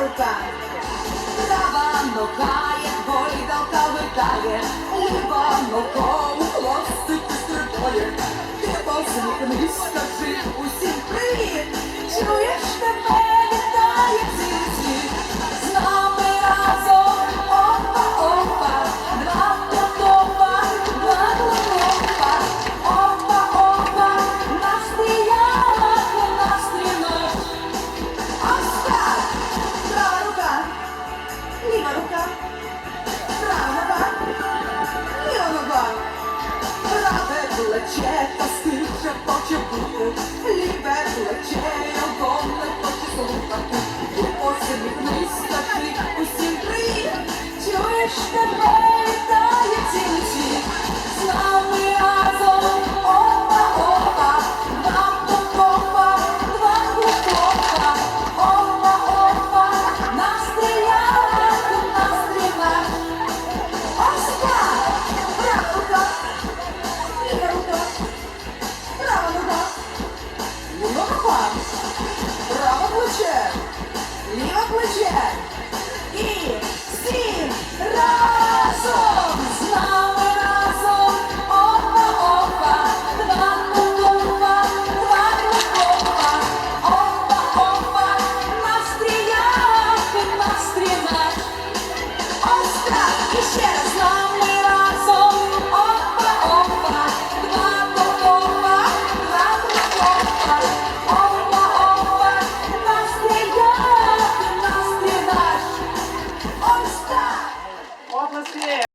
рука, права нога, як гойдалка витає, ліва нога у хлопцю страдає, ти посміхнись. Ліва рука, права нога, ліва нога, праве